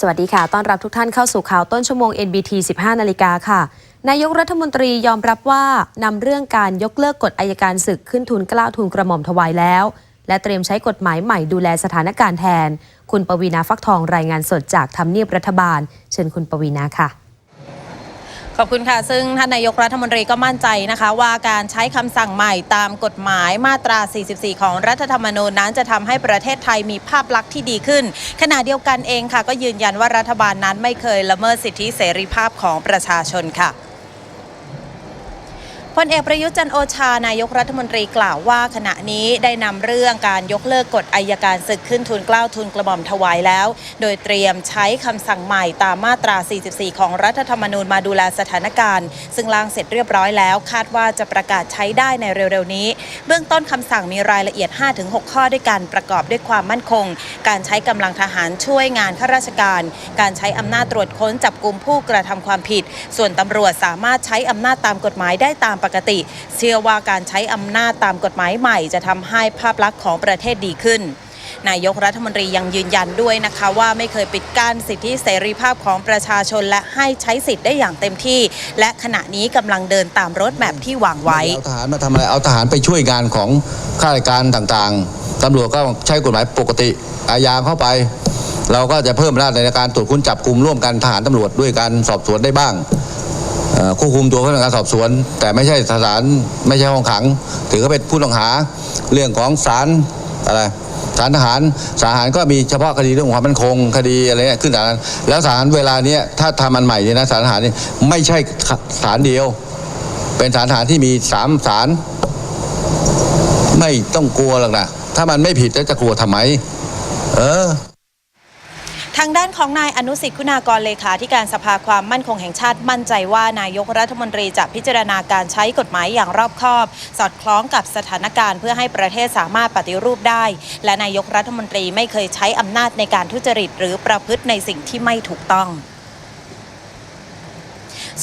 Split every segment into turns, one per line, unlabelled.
สวัสดีค่ะ ต้อนรับทุกท่านเข้าสู่ข่าวต้นชั่วโมง NBT 15 นาฬิกาค่ะ นายกรัฐมนตรียอมรับว่านำเรื่องการยกเลิกกฎอายการศึกขึ้นทุนกล้าทุนกระหม่อมถวายแล้ว และเตรียมใช้กฎหมายใหม่ดูแลสถานการณ์แทน คุณปวีณาฟักทองรายงานสดจากทำเนียบรัฐบาล เชิญคุณปวีณาค่ะ
ขอบคุณค่ะ ซึ่งท่านนายกรัฐมนตรีก็มั่นใจนะคะ ว่าการใช้คำสั่งใหม่ตามกฎหมายมาตรา 44 ของรัฐธรรมนูญนั้นจะทำให้ประเทศไทยมีภาพลักษณ์ที่ดีขึ้น ขณะเดียวกันเองค่ะ ก็ยืนยันว่ารัฐบาลนั้นไม่เคยละเมิดสิทธิเสรีภาพของประชาชนค่ะ พลเอกประยุทธ์จันโอชานายกรัฐมนตรีกล่าวว่า ขณะนี้ได้นำเรื่องการยกเลิกกฎอายการศึกขึ้นทุนกล้าวทุนกระหม่อมถวายแล้ว โดยเตรียมใช้คำสั่งใหม่ตามมาตรา 44 ของรัฐธรรมนูญมาดูแลสถานการณ์ ซึ่งล่างเสร็จเรียบร้อยแล้ว คาดว่าจะประกาศใช้ได้ในเร็วๆนี้ เบื้องต้นคำสั่งมีรายละเอียด 5-6 ข้อด้วยกันประกอบด้วยความมั่นคง การใช้กำลังทหารช่วยงานข้าราชการ การใช้อำนาจตรวจค้นจับกลุ่มผู้กระทำความผิด ส่วนตำรวจสามารถใช้อำนาจตามกฎหมายได้ตามปกติ เชื่อว่าการใช้อำนาจตามกฎหมายใหม่ จะทำให้ภาพลักษณ์ของประเทศดีขึ้นนายกรัฐมนตรียังยืนยันด้วยนะคะว่าไม่เคยปิดกั้นสิทธิเสรีภาพของประชาชนและให้ใช้สิทธิ์ได้อย่างเต็มที่ และขณะนี้กำลังเดินตามรถแมพที่วางไว้
เอาทหารมาทำอะไรเอาทหารไปช่วยงานของข้าราชการต่างๆตำรวจก็ใช้กฎหมายปกติอาญาเข้าไป เราก็จะเพิ่มอำนาจในการตรวจค้นจับกลุ่มร่วมกันทหารตำรวจด้วยการสอบสวนได้บ้าง ควบคุมตัวพนักงานสอบสวน แต่ไม่ใช่สถานไม่ใช่ห้องขัง ถือว่าเป็นผู้ต้องหาเรื่องของศาลอะไรศาลทหารศาลทหารก็มีเฉพาะคดีเรื่องความมั่นคงคดีอะไรเนี่ยขึ้นศาลแล้วศาลเวลาเนี้ยถ้าทำมันใหม่เนี่ยนะศาลทหารเนี่ยไม่ใช่ศาลเดียว เป็นศาลทหารที่มีสามศาลไม่ต้องกลัวหรอกนะถ้ามันไม่ผิดแล้วจะกลัวทำไม เออ
ทางด้านของนายอนุสิทธิ์คุณากรเลขาธิการสภาความมั่นคงแห่งชาติมั่นใจว่านายกรัฐมนตรีจะพิจารณาการใช้กฎหมายอย่างรอบคอบ สอดคล้องกับสถานการณ์เพื่อให้ประเทศสามารถปฏิรูปได้ และนายกรัฐมนตรีไม่เคยใช้อำนาจในการทุจริต หรือประพฤติในสิ่งที่ไม่ถูกต้อง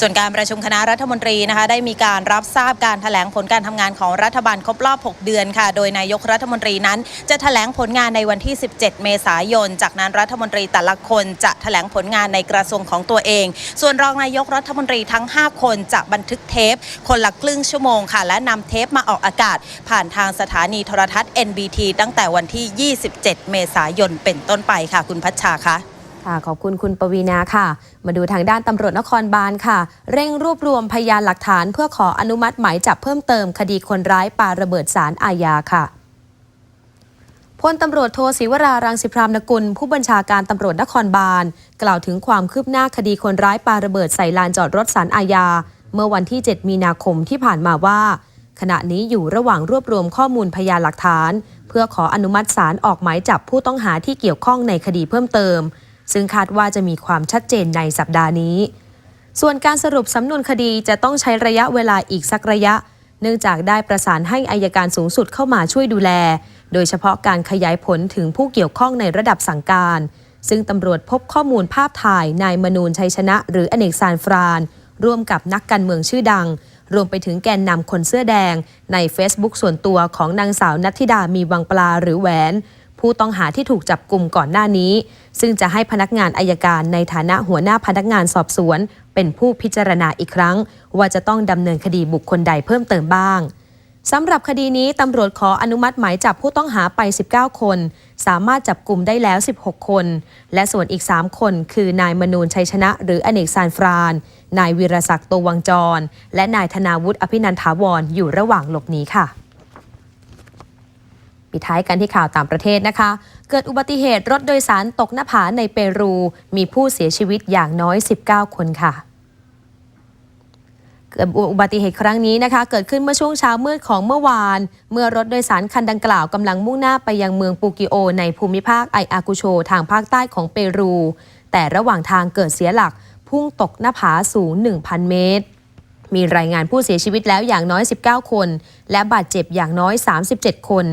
ส่วนการประชุมคณะรัฐมนตรีนะคะได้มีการรับทราบการถแถลงผลการทำงานของรัฐบาลครบรอบ 6 เดือนค่ะ โดยนายกรัฐมนตรีนั้น จะถแถลงผลงานในวันที่ 17 เมษายน จากนั้นรัฐมนตรีแต่ละคนจะถแถลงผลงานในกระทรวงของตัวเอง ส่วนรองนายกรัฐมนตรีทั้ง 5 คนจะบันทึกเทป คนละครึ่งชั่วโมงค่ะ และนำเทปมาออกอากาศ ผ่านทางสถานีโทรทัศน์ NBT ตั้งแต่วันที่ 27 เมษายนเป็นต้นไปค่ะ คุณพัชชาคะ
ค่ะขอบคุณคุณปวีนาค่ะ มาดูทางด้านตำรวจนครบาลค่ะ เร่งรวบรวมพยานหลักฐานเพื่อขออนุมัติหมายจับเพิ่มเติมคดีคนร้ายปาระเบิดสารอาญาค่ะพลตำรวจโทศิวรารังสิพรามนกุล ผู้บัญชาการตำรวจนครบาล กล่าวถึงความคืบหน้าคดีคนร้ายปาระเบิดใส่ลานจอดรถสารอาญา เมื่อวันที่ 7 มีนาคมที่ผ่านมาว่า ขณะนี้อยู่ระหว่างรวบรวมข้อมูลพยานหลักฐาน เพื่อขออนุมัติศาลออกหมายจับผู้ต้องหาที่เกี่ยวข้องในคดีเพิ่มเติม ซึ่งคาดว่าจะมีความชัดเจนในสัปดาห์นี้ ส่วนการสรุปสำนวนคดีจะต้องใช้ระยะเวลาอีกสักระยะ เนื่องจากได้ประสานให้อายการสูงสุดเข้ามาช่วยดูแล โดยเฉพาะการขยายผลถึงผู้เกี่ยวข้องในระดับสั่งการ ซึ่งตำรวจพบข้อมูลภาพถ่ายนายมนูนชัยชนะ หรืออเนกซานฟราน ร่วมกับนักการเมืองชื่อดังรวมไปถึงแกนนำคนเสื้อแดง ใน Facebook ส่วนตัวของนางสาวนัทธิดามีวังปลาหรือแหวน ผู้ต้องหาที่ถูกจับกลุ่มก่อนหน้านี้ ซึ่งจะให้พนักงานอายการในฐานะหัวหน้าพนักงานสอบสวน เป็นผู้พิจารณาอีกครั้ง ว่าจะต้องดำเนินคดีบุคคลใดเพิ่มเติมบ้างสำหรับคดีนี้ตำรวจขออนุมัติหมายจับผู้ต้องหาไป 19 คน สามารถจับกลุ่มได้แล้ว 16 คน และส่วนอีก 3 คน คือนายมนูนชัยชนะ หรืออเนกซานฟราน นายวีรศักดิ์โตวังจร และนายธนาวุฒิอภินันทาวร อยู่ระหว่างหลบหนีค่ะ ปิดท้ายกันที่ข่าวต่างประเทศนะคะ เกิดอุบัติเหตุรถโดยสารตกหน้าผาในเปรู มีผู้เสียชีวิตอย่างน้อย 19 คนค่ะเกิดอุบัติเหตุครั้งนี้นะคะ เกิดขึ้นเมื่อช่วงเช้ามืดของเมื่อวาน เมื่อรถโดยสารคันดังกล่าวกำลังมุ่งหน้าไปยังเมืองปูกิโอ ในภูมิภาคไออากุโช ทางภาคใต้ของเปรู แต่ระหว่างทางเกิดเสียหลัก พุ่งตกหน้าผาสูง 1,000 เมตร มีรายงานผู้เสียชีวิตแล้วอย่างน้อย 19 คน และบาดเจ็บอย่างน้อย 37 คน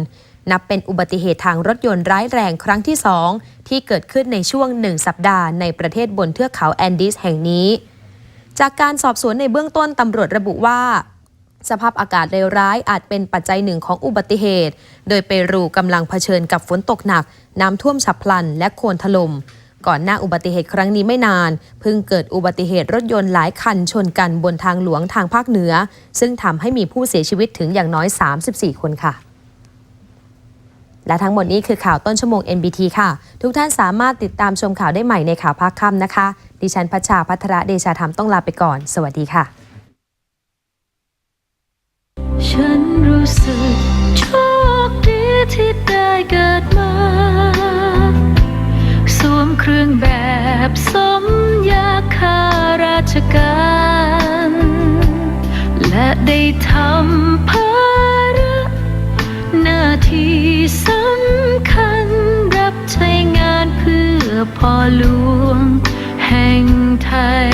นับเป็นอุบัติเหตุทางรถยนต์ร้ายแรงครั้งที่ 2 ที่เกิดขึ้นในช่วงหนึ่งสัปดาห์ในประเทศบนเทือกเขาแอนดีสแห่งนี้ จากการสอบสวนในเบื้องต้นตำรวจระบุว่า สภาพอากาศเลวร้ายอาจเป็นปัจจัยหนึ่งของอุบัติเหตุ โดยเปรูกำลังเผชิญกับฝนตกหนัก น้ำท่วมฉับพลัน และโคลนถล่มก่อนหน้าอุบัติเหตุครั้งนี้ไม่นาน เพิ่งเกิดอุบัติเหตุรถยนต์หลายคันชนกันบนทางหลวงทางภาคเหนือ ซึ่งทำให้มีผู้เสียชีวิตถึงอย่างน้อย 34 คนค่ะ และทั้งหมดนี้คือข่าวต้นชั่วโมง NBT ค่ะ ทุกท่านสามารถติดตามชมข่าวได้ใหม่ในข่าวภาคค่ำนะคะ ดิฉันพัชชาพัทระเดชาธรรมต้องลาไปก่อน สวัสดีค่ะ
ฉันรู้สึกโชคดีที่ได้เกิดมา สวมเครื่องแบบสมยาข้าราชการ และได้ทำภาระหน้าที่ส พ่อหลวงแห่งไทย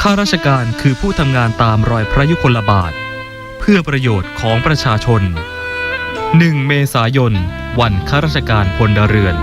ข้าราชการคือผู้ทำงานตามรอยพระยุคลบาท เพื่อประโยชน์ของประชาชน 1 เมษายน วันข้าราชการพลเรือน